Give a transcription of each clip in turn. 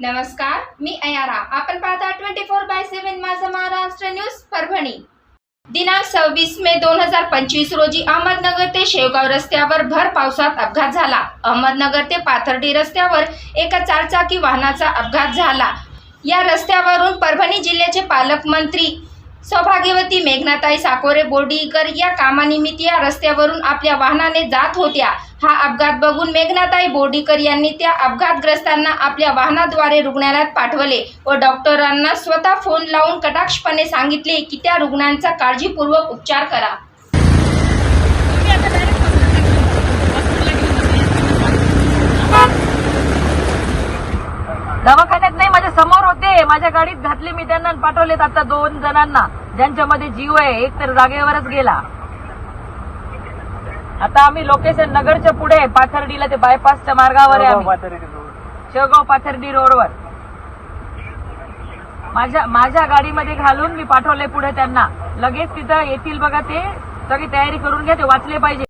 नमस्कार मी अयारा. आपण पाहता ट्वेंटी फोर बाय सेव्हन माझा महाराष्ट्र न्यूज परभणी. दिनांक सव्वीस मे दोन हजार पंचवीस रोजी अहमदनगर ते शेवगाव रस्त्यावर भर पावसात अपघात झाला. अहमदनगर ते पाथर्डी रस्त्यावर एका चारचाकी वाहनाचा अपघात झाला. या रस्त्यावरून परभणी जिल्ह्याचे पालकमंत्री सौभाग्यवती मेघनाताई साकोरे बोर्डीकर या कामानिमित्त या रस्त्यावरून आपल्या वाहनाने जात होत्या. हा अपघात बघून मेघनाताई बोर्डीकर यांनी त्या अपघातग्रस्तांना आपल्या वाहनाद्वारे रुग्णालयात पाठवले व डॉक्टरांना स्वतः फोन लावून कटाक्षपणे सांगितले की त्या रुग्णांचा काळजीपूर्वक उपचार करा. दवाखान्यात नाही माझ्यासमोर होते. माझ्या गाडीत घातले मी त्यांना पाठवलेत आता दोन जणांना. ज्यांच्यामध्ये जीव आहे एक तर जागेवरच गेला. आता आम्ही लोकेशन नगरच्या पुढे पाथर्डीला ते बायपासच्या मार्गावर आहे आम्ही. शेवगाव पाथर्डी रोडवर माझ्या माझ्या गाडीमध्ये घालून मी पाठवले पुढे त्यांना. लगेच तिथं येतील बघा ते. सगळी तयारी करून घ्या ते वाचले पाहिजे.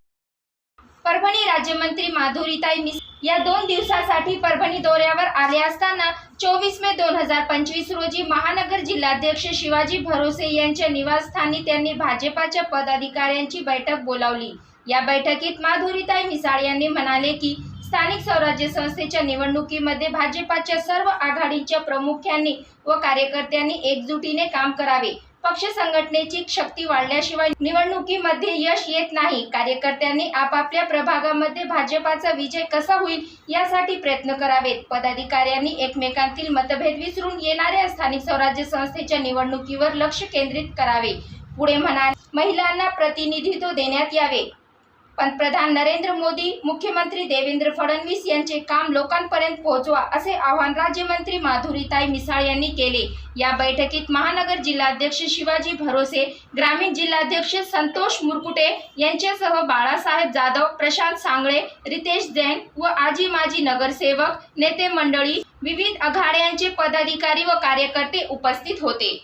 राज्यमंत्री माधुरीताई मिस या दोन दिवसासाठी परभणी दौऱ्यावर आले असताना चोवीस मे दोन हजार पंचवीस रोजी महानगर जिल्हाध्यक्ष शिवाजी भरोसे यांच्या निवासस्थानी त्यांनी भाजपाच्या पदाधिकाऱ्यांची बैठक बोलावली. या बैठकीत माधुरीताई मिसाळ यांनी म्हणाले की स्थानिक स्वराज्य संस्थेच्या निवडणुकीमध्ये भाजपाच्या सर्व आघाडीच्या प्रमुखांनी व कार्यकर्त्यांनी एकजुटीने काम करावे. पक्ष संघटनेची शक्ती वाढल्याशिवाय निवडणुकीमध्ये यश येत नाही. कार्यकर्त्यांनी आपापल्या प्रभागामध्ये भाजपाचा विजय कसा होईल यासाठी प्रयत्न करावेत. पदाधिकाऱ्यांनी एकमेकांतील मतभेद विसरून येणाऱ्या स्थानिक स्वराज्य संस्थेच्या निवडणुकीवर लक्ष केंद्रित करावे. पुढे म्हणाले महिलांना प्रतिनिधित्व देण्यात यावे. पंतप्रधान नरेंद्र मोदी मुख्यमंत्री देवेंद्र फडणवीस यांचे काम लोकांपर्यंत पोहोचवा असे आवाहन राज्यमंत्री माधुरीताई मिसाळ यांनी केले. या बैठकीत महानगर जिल्हाध्यक्ष शिवाजी भरोसे ग्रामीण जिल्हाध्यक्ष संतोष मुरकुटे यांच्यासह बाळासाहेब जाधव प्रशांत सांगळे रितेश जैन व आजी माजी नगरसेवक नेते मंडळी विविध आघाड्यांचे पदाधिकारी व कार्यकर्ते उपस्थित होते.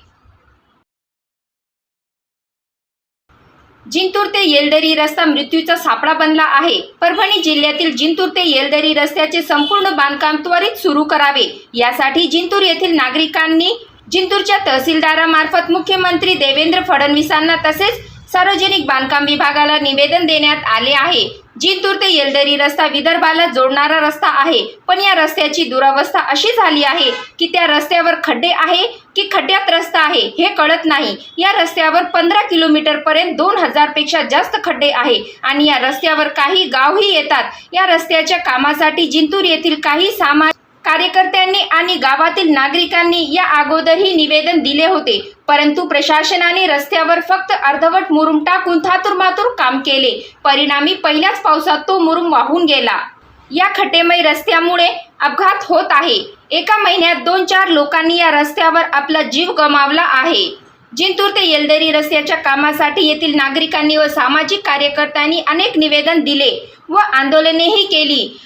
जिंतूर ते येलदरी रस्ता मृत्यूचा सापळा बनला आहे. परभणी जिल्ह्यातील जिंतूर ते येलदरी रस्त्याचे संपूर्ण बांधकाम त्वरित सुरू करावे. यासाठी जिंतूर येथील नागरिकांनी जिंतूरच्या तहसीलदारामार्फत मुख्यमंत्री देवेंद्र फडणवीसांना तसेच सार्वजनिक बांधकाम विभागाला निवेदन देण्यात आले आहे. जिंतूर ते येलदरी रस्ता विदर्भाला जोडणारा रस्ता आहे. पण या रस्त्याची दुरावस्था अशी झाली आहे की त्या रस्त्यावर खड्डे आहे की खड्ड्यात रस्ता आहे हे कळत नाही. या रस्त्यावर पंधरा किलोमीटर पर्यंत दोन हजारपेक्षा जास्त खड्डे आहे आणि या रस्त्यावर काही गावही येतात. या रस्त्याच्या कामासाठी जिंतूर येथील काही सामाजिक कार्यकर्त्यांनी आणि गावातील नागरिकांनी या अगोदरही निवेदन दिले होते. परंतु प्रशासनाने रस्त्यावर फक्त अर्धवट मुरुम टाकून थातुरमातुर काम केले. परिणामी पहिल्याच पावसात तो मुरुम वाहून गेला. या खटेमय रस्त्यामुळे अपघात होत आहे. एका महिन्यात दोन चार लोकांनी या रस्त्यावर आपला जीव गमावला आहे. जिंतूर ते येलदरी रस्त्याच्या कामासाठी येथील नागरिकांनी व सामाजिक कार्यकर्त्यांनी अनेक निवेदन दिले व आंदोलनेही केली.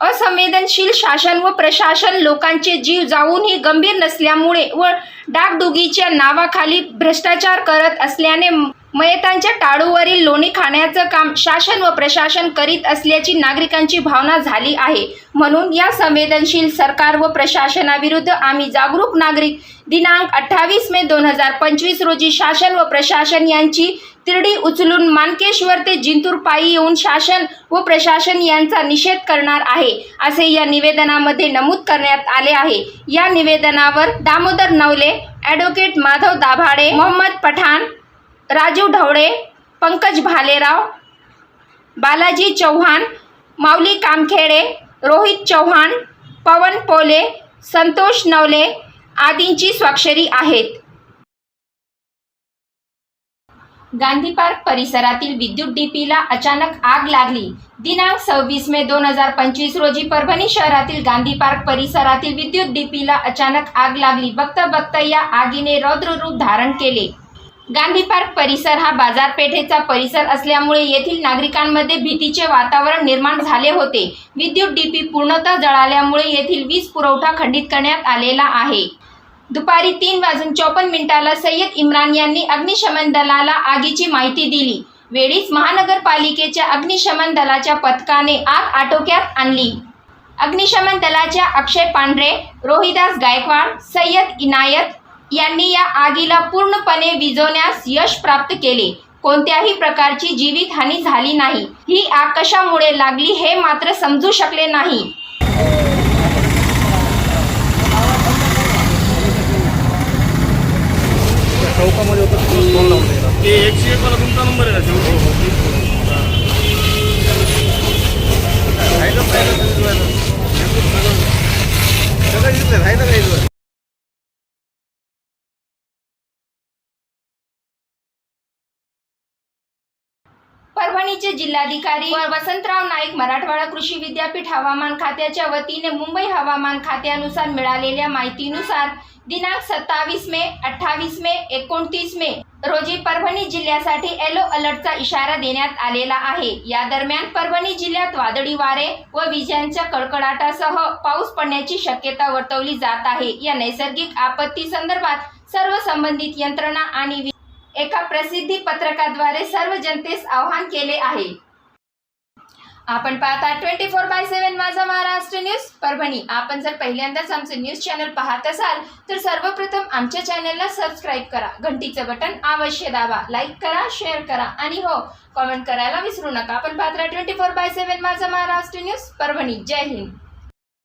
असंवेदनशील शासन व प्रशासन लोकांचे जीव जाऊनही गंभीर नसल्यामुळे व डागडुगीच्या नावाखाली भ्रष्टाचार करत असल्याने मयतांच्या टाळूवरील लोणी खाण्याचं काम शासन व प्रशासन करीत असल्याची नागरिकांची भावना झाली आहे. म्हणून या संवेदनशील सरकार व प्रशासनाविरुद्ध आम्ही जागरूक नागरिक दिनांक अठ्ठावीस मे दोन हजार पंचवीस रोजी शासन व प्रशासन यांची तिरडी उचलून मानकेश्वर ते जिंतूर पायी येऊन शासन व प्रशासन यांचा निषेध करणार आहे असे या निवेदनामध्ये नमूद करण्यात आले आहे. या निवेदनावर दामोदर नवले ॲडव्होकेट माधव दाभाडे मोहम्मद पठाण राजू ढवळे पंकज भालेराव बालाजी चव्हाण माऊली कामखेडे रोहित चव्हाण पवन पोले संतोष नवले आदींची स्वाक्षरी आहेत. गांधी पार्क परिसरातील विद्युत डीपीला अचानक आग लागली. दिनांक सव्वीस मे दोन हजार पंचवीस रोजी परभणी शहरातील गांधी पार्क परिसरातील विद्युत डीपीला अचानक आग लागली. बघता बघता या आगीने रौद्र रूप धारण केले. गांधी पार्क परिसर हा बाजारपेठेचा परिसर असल्यामुळे येथील नागरिकांमध्ये भीतीचे वातावरण निर्माण झाले होते. विद्युत डीपी पूर्णतः जळाल्यामुळे येथील वीज पुरवठा खंडित करण्यात आलेला आहे. दुपारी तीन वाजून चौपन्न मिनिटाला सय्यद इम्रान यांनी अग्निशमन दलाला आगीची माहिती दिली. वेळीच महानगरपालिकेच्या अग्निशमन दलाच्या पथकाने आग आटोक्यात आणली. अग्निशमन दलाच्या अक्षय पांढरे रोहिदास गायकवाड सय्यद इनायत यांनी या आगीला पूर्णपणे विझवण्यास यश प्राप्त केले. कोणत्याही प्रकारची जीवितहानी झाली नाही. ही आग कशामुळे लागली हे मात्र समजू शकले नाही. चौकामध्ये होतं ते एकशे एक वाला तुमचा नंबर आहे परभणीचे जिल्हाधिकारी व वसंतराव नाईक मराठवाडा कृषी विद्यापीठ हवामान खात्याच्या वतीने मुंबई हवामान खात्यानुसार मिळालेल्या माहितीनुसार दिनांक सत्तावीस मे अठ्ठावीस मे एकोणतीस मे रोजी परभणी जिल्ह्यासाठी येलो अलर्टचा इशारा देण्यात आलेला आहे. या दरम्यान परभणी जिल्ह्यात वादळी वारे व विजांच्या कडकडाटासह पाऊस पडण्याची शक्यता वर्तवली जात आहे. या नैसर्गिक आपत्ती संदर्भात सर्व संबंधित यंत्रणा आणि वि- एका प्रसिद्धी पत्रकाद्वारे सर्व जनतेस आवाहन केले आहे. आपण पाहता ट्वेंटी फोर बाय सेव्हन माझा महाराष्ट्र न्यूज. परभणी आपण जर पहिल्यांदाच आमचे न्यूज चॅनल पाहत असाल तर सर्वप्रथम आमच्या चॅनलला सबस्क्राईब करा. घंटीचं बटन अवश्य दाबा. लाईक करा शेअर करा आणि हो कॉमेंट करायला विसरू नका. आपण पाहता twenty four by seven Majha Maharashtra news. Parbhani Jai Hind.